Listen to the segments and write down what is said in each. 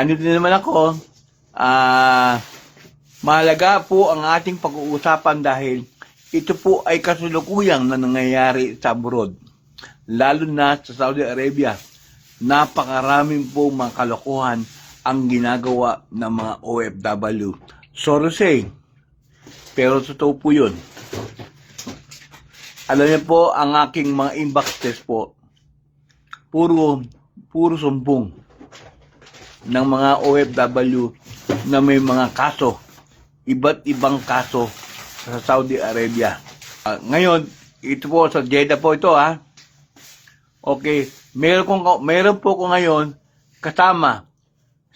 ano din naman ako, ah, mahalaga po ang ating pag-uusapan dahil ito po ay kasulukuyang na nangyayari sa abroad, lalo na sa Saudi Arabia. Napakaraming po mga kalokohan ang ginagawa ng mga OFW. Sorry say, pero totoo po yun. Alam niyo po, ang aking mga inbox test po, puro, puro sumbong ng mga OFW na may mga kaso, iba't ibang kaso sa Saudi Arabia. Ah, ngayon, ito po sa Jeddah po ito ha. Okay, meron, kong, meron po ko ngayon kasama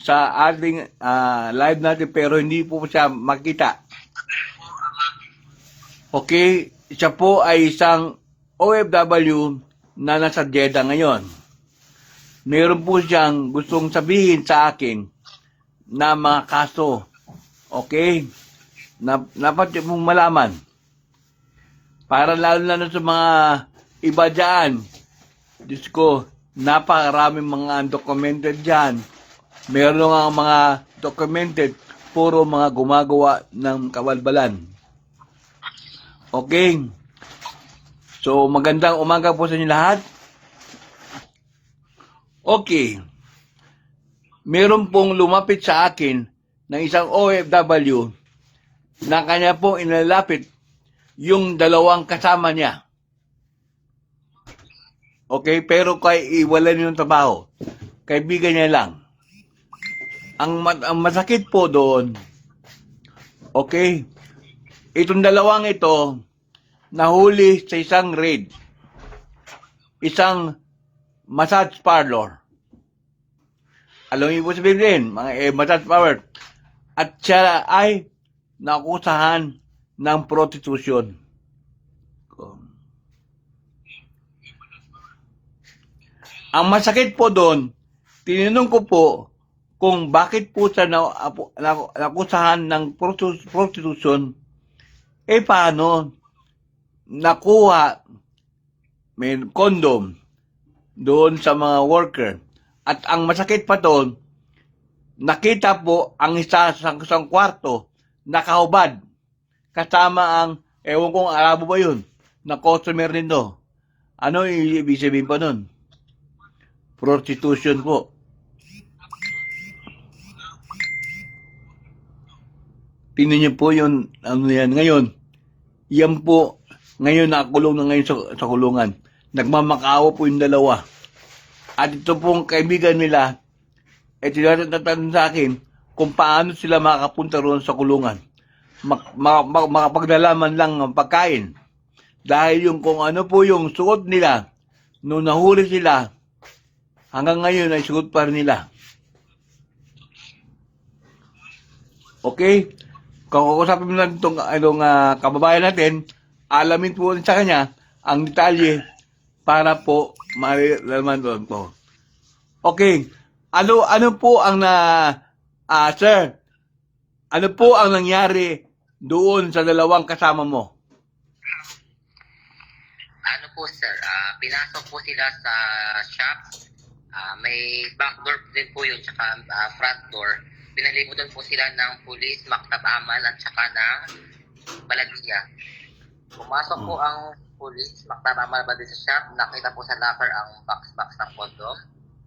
sa ating ah, live natin pero hindi po siya makita. Okay, siya po ay isang OFW na nasa Jeddah ngayon. Meron po siyang gustong sabihin sa akin na mga kaso. Okay? Na, dapat pong malaman. Para lalo na sa mga iba dyan. Diyos ko, napakaraming mga undocumented dyan. Meron nga mga documented, puro mga gumagawa ng kabalbalan. Okay. So, magandang umaga po sa inyo lahat. Okay. Meron pong lumapit sa akin ng isang OFW na kanya pong inalapit yung dalawang kasama niya. Okay, pero kay iwalan yung trabaho. Kaibigan niya lang. Ang, ang masakit po doon, okay, itong dalawang ito, nahuli sa isang raid. Isang massage parlor. Alam niyo po sabihin din, mga eh, massage parlor. At siya ay nakusahan ng prostitution. Ang masakit po doon, tinanong ko po kung bakit po siya na, na, nakusahan ng prostitution, eh paano? Nakuha may condom doon sa mga worker. At ang masakit pa doon, nakita po ang isa sa isang kwarto, nakahubad. Kasama ang, ewan kong Arabo ba yun, na customer nito. Ano ibig sabihin pa nun? Prostitution po. Tingnan niyo po yun, ano yan, ngayon, yan po, ngayon nakakulong na ngayon sa, sa kulungan. Nagmamakaawa po yung dalawa. At ito pong kaibigan nila, eh tinatanong sa akin kung paano sila makapunta roon sa kulungan. Mak, mak, makapagdalaman lang ng pagkain. Dahil yung kung ano po yung suot nila, nung nahuli sila, hanggang ngayon ay suot pa rin nila. Okay? Kung kakusapin mo lang itong anong, ah, kababayan natin, alamin po sa kanya ang detalye para po malaman doon po. Okay. Ano ano po ang na ah sir? Ano po ang nangyari doon sa dalawang kasama mo? Ano po sir, ah, pinasok po sila sa shop. Ah, may back door din po yun, tsaka ah, front door. Pinalibutan po sila ng pulis, maktab amal, at tsaka ng baladiya. Pumasok po ang pulis, maktab amal ba din sa shop, nakita po sa locker ang box-box ng condom.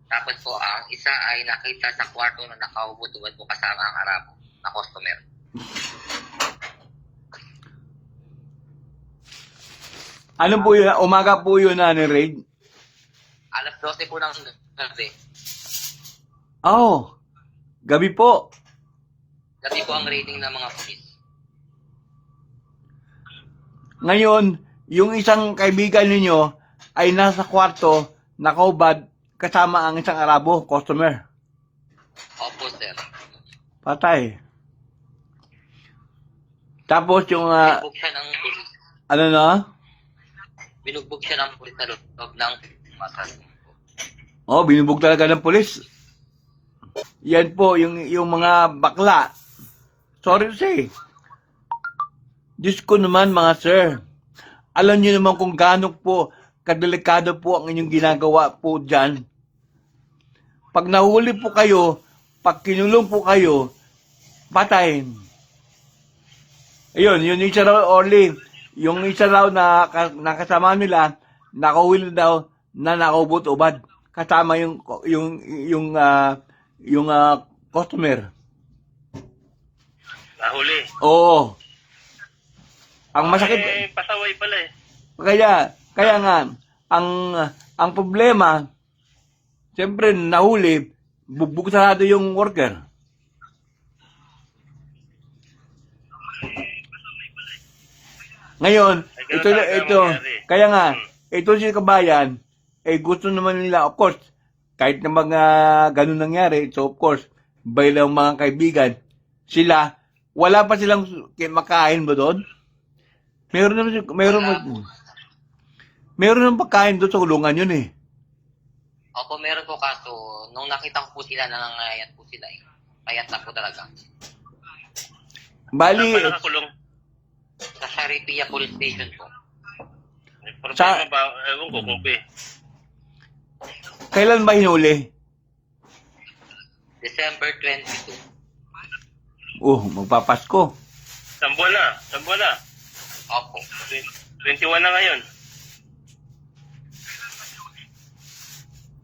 Tapos po ang isa ay nakita sa kwarto na nakahubot-ubad po kasama ang Arabo na customer. Ano po yun? Umaga po yun na ni Raid? Alas 12 po ng gabi. Oh, gabi po. Gabi po ang rating ng mga pulis. Ngayon, yung isang kaibigan ninyo ay nasa kwarto, nakaubad, kasama ang isang Arabo, customer. Opo, sir. Patay. Tapos yung, Binugbog siya ng pulis. ano na? Binugbog siya ng pulis sa loob ng masas. Oh, binubog talaga ng pulis. Yan po, yung, yung mga bakla. Sorry to say. Diyos ko naman, mga sir. Alam niyo naman kung gaano po kadelikado po ang inyong ginagawa po dyan. Pag nahuli po kayo, pag kinulong po kayo, patayin. Ayun, yun yung isa raw, Orly, yung isa raw na ka- nakasama nila, nakauwi daw na nakaubot ubad. Kasama yung, yung, yung, ah, yung ah, customer. Nahuli. Oo. Ang masakit, Eh, pasaway pala eh. kaya, kaya nga, ang, ang problema, siyempre, nahuli, bubog sarado yung worker. Ngayon, Ay, ito, ito, mangyari. kaya nga, Hmm. ito si kabayan, eh gusto naman nila, of course, kahit na mga ganun nangyari, so of course, bilang mga kaibigan, sila, wala pa silang makain ba doon? Meron naman, si- meron, naman- meron naman pagkain doon sa kulungan yun eh. Opo, meron po kaso, nung nakita ko po sila, nangangayat po sila eh. Payat na po talaga. Saan Bali, pa nakakulong? Sa Sharipia Police Station po. May Problema Sa- ba? Ewan ko, Kobe. kailan ba hinuli? December 22. Oh, magpapasko. Isang buwan na. Isang buwan na. Opo. Twen- 21 na ngayon.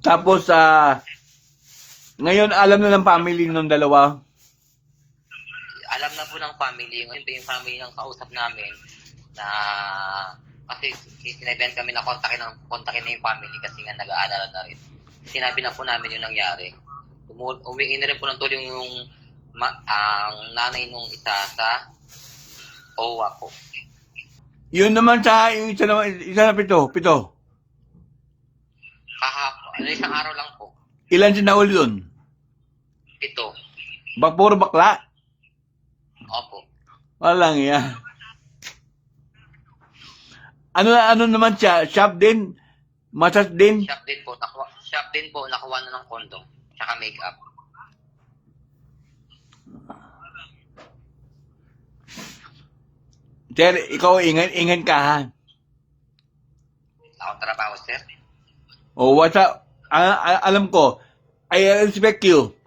Tapos, ah, ngayon alam na ng family ng dalawa. Alam na po ng family, yung, yung family ng kausap namin na kasi sinabihan kami na kontakin, ng, kontakin na yung family kasi nga nag-aalala na rin. Sinabi na po namin yung nangyari. Umu- Umiin na rin po ng tulong yung ma- ang nanay nung isa sa OWA po. Yun naman sa, yung isa naman, isa na pito, pito. Kahapon, ano isang araw lang po. Ilan si nahuli doon? Ito. Ba, puro bakla? Opo. Walang yan. Ano ano naman siya? Shop din? Massage din? Shop din po, nakuha, shop din po, nakuha na ng kondom. Tsaka makeup. Sir, ikaw ingan, ingan ka ha. Ako trabaho, sir. O what's up? A- a- alam ko, I respect you.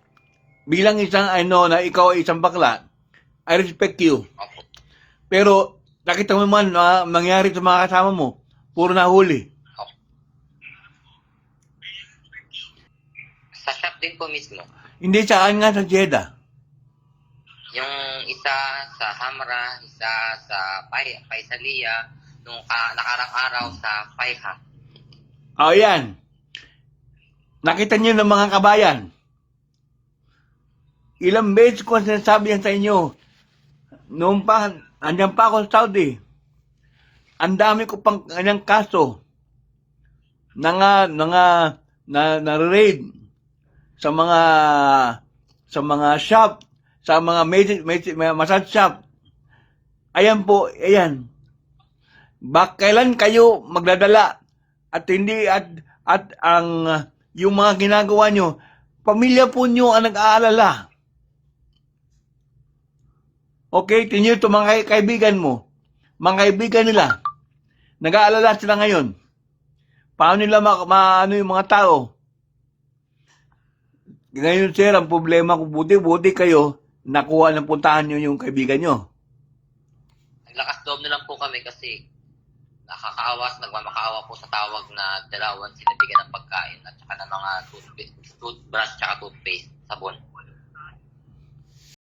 Bilang isang ano na ikaw ay isang bakla, I respect you. Opo. Pero nakita mo man na mangyari sa mga kasama mo, puro nahuli. Sa shop din po mismo. Hindi saan nga sa Jeddah. Yung isa sa Hamra, isa sa Pay, Paisalia, nung ka, nakarang araw sa Paiha. O yan. Nakita niyo ng mga kabayan. Ilang beses ko sinasabi yan sa inyo. Noong pa, andyan pa ako sa Saudi. Ang dami ko pang kanyang kaso na nga, na nga, na, na raid sa mga sa mga shop, sa mga magic, magic, massage shop. Ayan po, ayan. Bak kailan kayo magdadala at hindi at at ang yung mga ginagawa nyo, pamilya po nyo ang nag-aalala. Okay, tinyo ito mga kaibigan mo, mga kaibigan nila, nag-aalala sila ngayon. Paano nila ma, maano yung mga tao? Ngayon, sir, ang problema ko, buti-buti kayo, nakuha ng puntahan nyo yung kaibigan nyo. Naglakas loob na lang po kami kasi nakakaawas, nagmamakaawa po sa tawag na dalawan sinabigyan ng pagkain at saka ng mga toothpaste, toothbrush tsaka toothpaste, sabon.